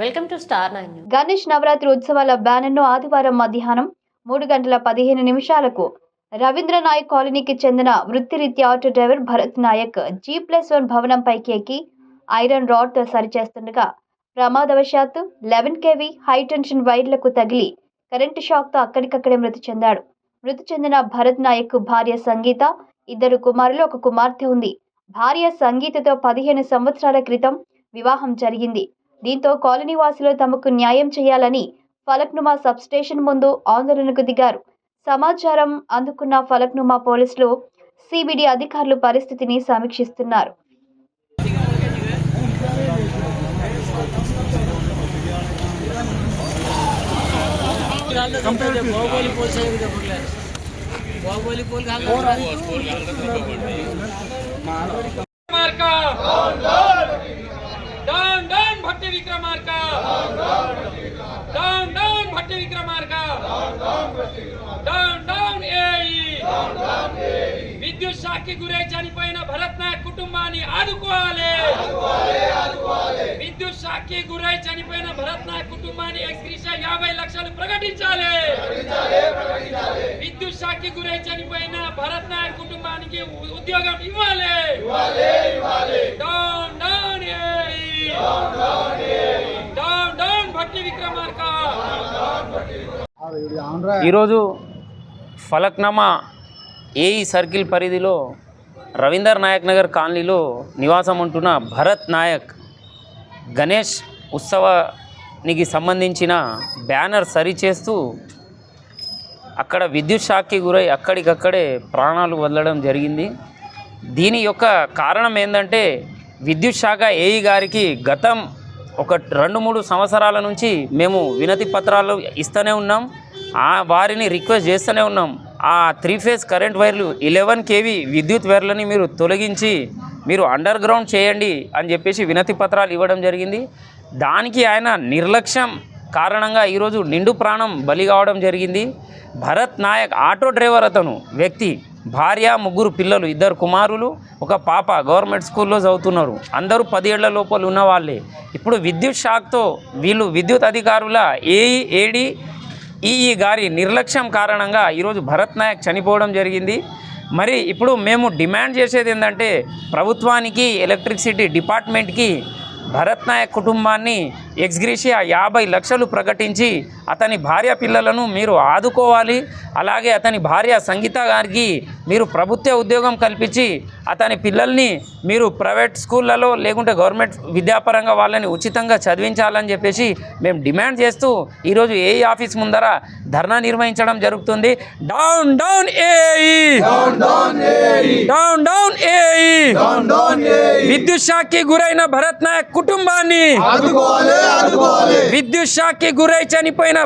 Welcome to star Ganesh Navaratri ఉత్సవాల బ్యానర్ను ఆదివారం మధ్యాహ్నం మూడు గంటల పదిహేను నిమిషాలకు రవీంద్ర నాయక్ కాలనీకి చెందిన వృత్తిరీత్యా auto driver Bharat Nayak G plus one భవనంపైకి ఎక్కి ఐరన్ రాడ్తో సరిచేస్తుండగా ప్రమాదవశాత్తు లెవెన్ కేవీ హై టెన్షన్ వైర్లకు తగిలి కరెంటు షాక్తో అక్కడికక్కడే మృతి చెందాడు. మృతి చెందిన భరత్ నాయక్ భార్య సంగీత ఇద్దరు కుమారులు ఒక కుమార్తె ఉంది. భార్య సంగీతతో పదిహేను సంవత్సరాల క్రితం వివాహం జరిగింది. దీంతో కాలనీ వాసులు తమకు న్యాయం చేయాలని ఫలక్నుమా సబ్స్టేషన్ ముందు ఆందోళనకు దిగారు. సమాచారం అందుకున్న ఫలక్నుమా పోలీసులు సిబిడి అధికారులు పరిస్థితిని సమీక్షిస్తున్నారు. Bhatti Vikramarka down down Bhatti Vikramarka down down AE విద్యుత్ షాక్కి గురై చనిపోయిన భరత్ నాయక్ కుటుంబాన్ని ఆదుకోవాలి విద్యుత్ షాక్కి గురై చనిపోయిన భరత్ నాయక్ కుటుంబాన్ని ఎక్స్గ్రీషా యాభై లక్షలు ప్రకటించాలి విద్యుత్ షాక్కి గురై చనిపోయిన భరత్ నాయక్ కుటుంబానికి ఉ- ఉద్యోగం ఇవ్వాలి ఈరోజు ఫలక్నామా ఏఈ సర్కిల్ పరిధిలో రవీందర్ నాయక్ నగర్ కాలనీలో నివాసం ఉంటున్న భరత్ నాయక్ గణేష్ ఉత్సవానికి సంబంధించిన బ్యానర్ సరిచేస్తూ అక్కడ విద్యుత్ షాక్కి గురై అక్కడికక్కడే ప్రాణాలు వదలడం జరిగింది. దీని యొక్క కారణం ఏంటంటే విద్యుత్ శాఖ ఏఈ గారికి గతం ఒక రెండు మూడు సంవత్సరాల నుంచి మేము వినతి పత్రాలు ఇస్తూనే ఉన్నాం. వారిని రిక్వెస్ట్ చేస్తూనే ఉన్నాం. ఆ త్రీ ఫేజ్ కరెంట్ వైర్లు ఇలెవెన్ కేవీ విద్యుత్ వైర్లని మీరు తొలగించి మీరు అండర్ గ్రౌండ్ చేయండి అని చెప్పేసి వినతి పత్రాలు ఇవ్వడం జరిగింది. దానికి ఆయన నిర్లక్ష్యం కారణంగా ఈరోజు నిండు ప్రాణం బలి కావడం జరిగింది. భరత్ నాయక్ ఆటో డ్రైవర్ అతను వ్యక్తి భార్య ముగ్గురు పిల్లలు ఇద్దరు కుమారులు ఒక పాప గవర్నమెంట్ స్కూల్లో చదువుతున్నారు. అందరూ పదేళ్ళ లోపల ఉన్న వాళ్ళే ఇప్పుడు విద్యుత్ షాక్తో వీళ్ళు విద్యుత్ అధికారుల ఏఈ ఏడి ఈ గారి నిర్లక్ష్యం కారణంగా ఈరోజు భరత్ నాయక్ చనిపోవడం జరిగింది. మరి ఇప్పుడు మేము డిమాండ్ చేసేది ఏంటంటే ప్రభుత్వానికి ఎలక్ట్రిసిటీ డిపార్ట్మెంట్కి భరత్ నాయక్ కుటుంబాన్ని ఎక్స్గ్రీషియా యాభై లక్షలు ప్రకటించి అతని భార్య పిల్లలను మీరు ఆదుకోవాలి. అలాగే అతని భార్య సంగీత గారికి మీరు ప్రభుత్వ ఉద్యోగం కల్పించి అతని పిల్లల్ని మీరు ప్రైవేట్ స్కూళ్ళలో లేకుంటే గవర్నమెంట్ విద్యాపరంగా వాళ్ళని ఉచితంగా చదివించాలని చెప్పేసి మేము డిమాండ్ చేస్తూ ఈరోజు ఏ ఆఫీస్ ముందర ధర్నా నిర్వహించడం జరుగుతుంది. Down down AE. Down down AE. విద్యుత్ షాక్కి గురైన భరత్ నాయక్ కుటుంబాన్ని విద్యుత్ షాక్కి గురై చనిపోయిన